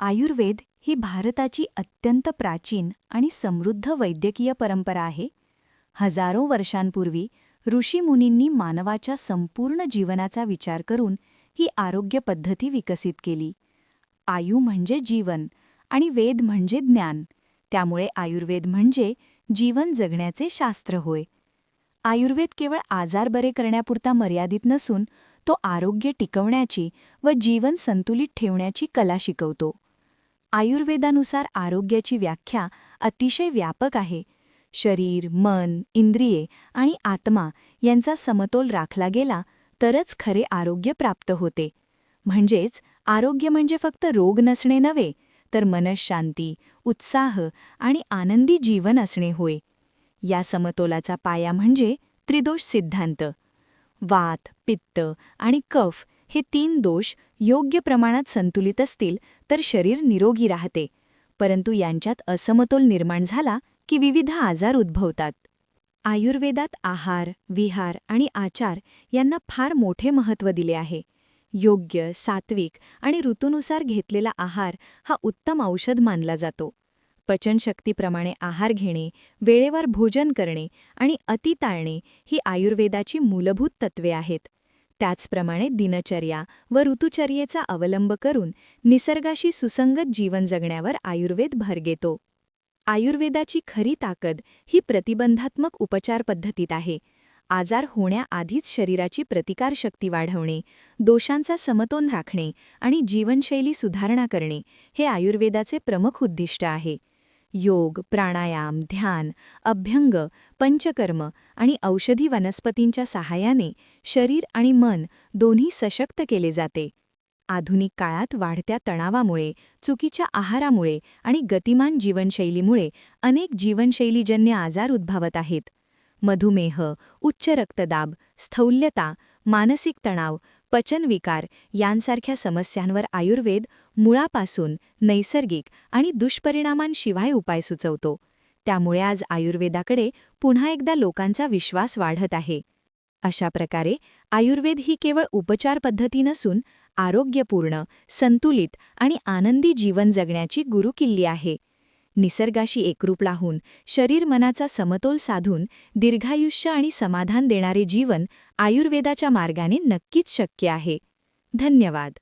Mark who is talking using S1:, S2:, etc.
S1: आयुर्वेद ही भारताची अत्यंत प्राचीन आणि समृद्ध वैद्यकीय परंपरा आहे. हजारो वर्षांपूर्वी ऋषीमुनींनी मानवाच्या संपूर्ण जीवनाचा विचार करून ही आरोग्य पद्धती विकसित केली. आयु म्हणजे जीवन आणि वेद म्हणजे ज्ञान. त्यामुळे आयुर्वेद म्हणजे जीवन जगण्याचे शास्त्र होय. आयुर्वेद केवळ आजार बरे करण्यापुरता मर्यादित नसून तो आरोग्य टिकवण्याची व जीवन संतुलित ठेवण्याची कला शिकवतो. आयुर्वेदानुसार आरोग्याची व्याख्या अतिशय व्यापक आहे. शरीर मन इंद्रिये आणि आत्मा यांचा समतोल राखला गेला तरच खरे आरोग्य प्राप्त होते. म्हणजेच आरोग्य म्हणजे फक्त रोग नसणे नव्हे तर मनशांती उत्साह आणि आनंदी जीवन असणे होय. या समतोलाचा पाया म्हणजे त्रिदोष सिद्धांत. वात पित्त आणि कफ हे तीन दोष योग्य प्रमाणात संतुलित असतील तर शरीर निरोगी राहते. परंतु यांच्यात असमतोल निर्माण झाला की विविध आजार उद्भवतात. आयुर्वेदात आहार विहार आणि आचार यांना फार मोठे महत्त्व दिले आहे. योग्य सात्विक आणि ऋतूनुसार घेतलेला आहार हा उत्तम औषध मानला जातो. पचनशक्तीप्रमाणे आहार घेणे वेळेवर भोजन करणे आणि अति टाळणे ही आयुर्वेदाची मूलभूत तत्वे आहेत. त्याचप्रमाणे दिनचर्या व ऋतुचर्येचा अवलंब करून निसर्गाशी सुसंगत जीवन जगण्यावर आयुर्वेद भर घेतो. आयुर्वेदाची खरी ताकद ही प्रतिबंधात्मक उपचार पद्धतीत आहे. आजार होण्याआधीच शरीराची प्रतिकारशक्ती वाढवणे दोषांचा समतोल राखणे आणि जीवनशैली सुधारणा करणे हे आयुर्वेदाचे प्रमुख उद्दिष्ट आहे. योग प्राणायाम ध्यान अभ्यंग पंचकर्म आणि औषधी वनस्पतींच्या सहाय्याने शरीर आणि मन दोन्ही सशक्त केले जाते. आधुनिक काळात वाढत्या तणावामुळे चुकीच्या आहारामुळे आणि गतिमान जीवनशैलीमुळे अनेक जीवनशैलीजन्य आजार उद्भवत आहेत. मधुमेह उच्च रक्तदाब स्थौल्यता मानसिक तणाव पचनविकार यांसारख्या समस्यांवर आयुर्वेद मुळापासून नैसर्गिक आणि दुष्परिणामांशिवाय उपाय सुचवतो. त्यामुळे आज आयुर्वेदाकडे पुन्हा एकदा लोकांचा विश्वास वाढत आहे. अशा प्रकारे आयुर्वेद ही केवळ उपचार पद्धती नसून आरोग्यपूर्ण संतुलित आणि आनंदी जीवन जगण्याची गुरुकिल्ली आहे. निसर्गाशी एकरूप राहून शरीर मनाचा समतोल साधून दीर्घायुष्य आणि समाधान देणारे जीवन आयुर्वेदाच्या मार्गाने नक्कीच शक्य आहे. धन्यवाद.